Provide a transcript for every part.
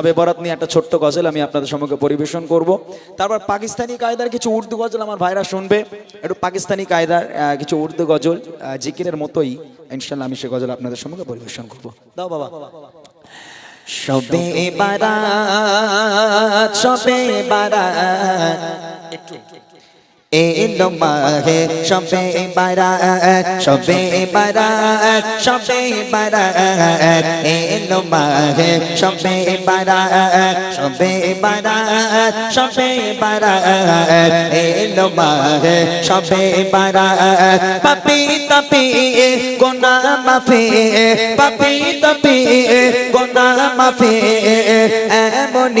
হবে বরাত নিয়ে একটা ছোট্ট গজল আমি আপনাদের সম্মুখে পরিবেশন করব। তারপর পাকিস্তানি কায়দার কিছু উর্দু গজল আমার ভাইরা শুনবে। একটু পাকিস্তানি কায়দার কিছু উর্দু গজল জিকিরের মতোই। ইনশাল্লাহ আমি সে গজল আপনাদের সম্মুখে পরিবেশন করব। দাও বাবা। সবে বারাত সবে বারাত। এলো মাহে সবে বারাত সবে বারাত সবে বারাত এলো মাহে সবে বারাত সবে বারাত সবে বারাত এলো সবে বারাত পাপি তাপি গোনা মাফি পাপি তাপি গোনা মাফি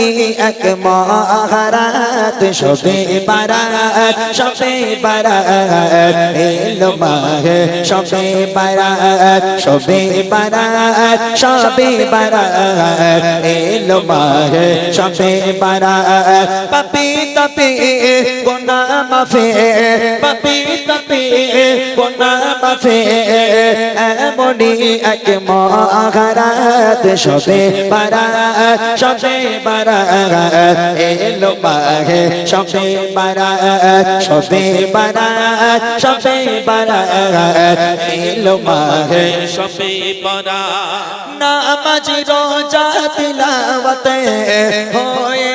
এমনি এক মহারাত সবে বারাত সবে বারাত, এলো মাহে সবে বারাত সবে বারাত সবে বারাত, এলো মাহে সবে বারাত। পাপি তাপি গোনা মাফি, পাপি তাপি গোনা এমনি এক মহারাত সবে বারাত সবে বারাত এলো মাহে সবে বারাত সবে বারাত সবে বারাত এলো মাহে সবে বরা। নামাজ রোজা তিলাওয়াতে হয়ে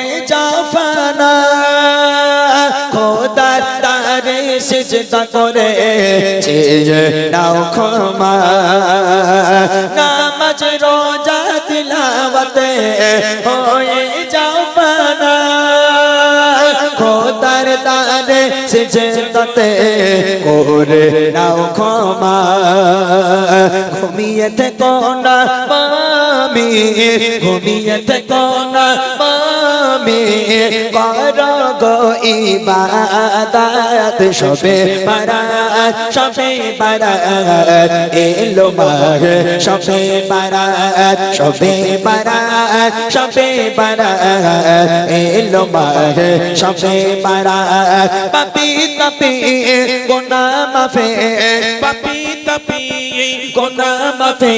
সিজদা করে নাও ক্ষমা। নামাজ রোজা তিলাওয়াতে হয়ে যাও পানা। খোদার তারে সিজদাতে করে নাও ক্ষমা। ঘুমিয়ে থেকো না, মামি। ঘুমিয়ে থেকো না কর গো ইবাদত, সবে বারাত সবে বারাত। এলো মাহে সবে বারাত সবে বারাত সবে বারাত। এলো মাহে সবে বারাত। পাপি তাপি গোনা মাফে, পাপি তাপি গোনা মাফে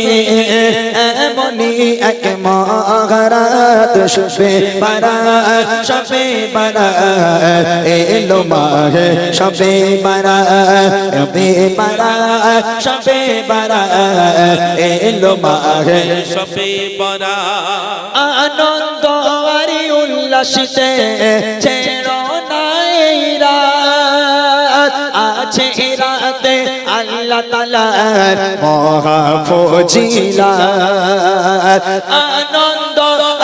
এমনি এক মহারাত সবে বারাত সবে বারাত এলো মাহে সবে বারাত সবে বারাত সবে বারাত এলো মাহে সবে বরা। আনন্দ আরি উল্লাসিতে ছেড়ো নাই রাত, আছে রাতে আল্লাহ তালার মহাফজিলাত আনন্দ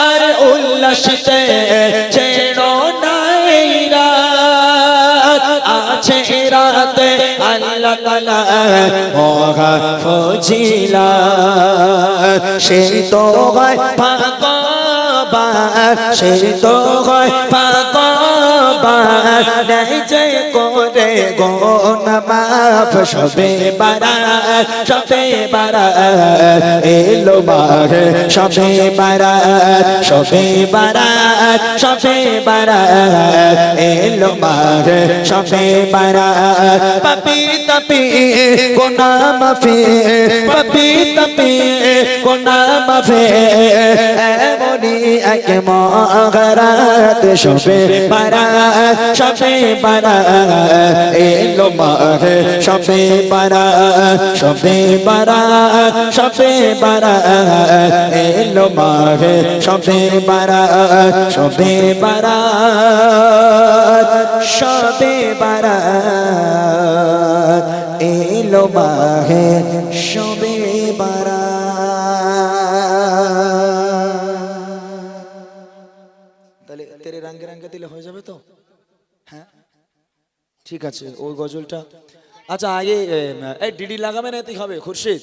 আর উল্লাসিতে ছেড়ো নাই রাত আছে রাতে আল্লাহ তালার মহাফজিলাত সেই তো হয় ভাগবান সেই তো হয় ভাগবান নাই যে করে গোন মাফ সবে বারাত সবে বারাত এলো মাহে সবে বারাত সবে বারাত সবে বারাত এলো মাহে সবে বারাত পাপি তাপি, গোনা মাফি পাপি তাপি, গোনা মাফি। এমনি এক মহারাত সবে বারাত সবে বারাত এলো মাহে সবে বারাত সবে বারাত সবে বারাত এলো মাহে সবে বারাত সবে বারাত সবে বারাত এলো মাহে সবে তাহলে তেরে রঙে রঙে দিলে হয়ে হ্যাঁ? ঠিক আছে ওই গজলটা। আচ্ছা আগে এই ডিডি লাগাবে না এতেই হবে খুরশিদ?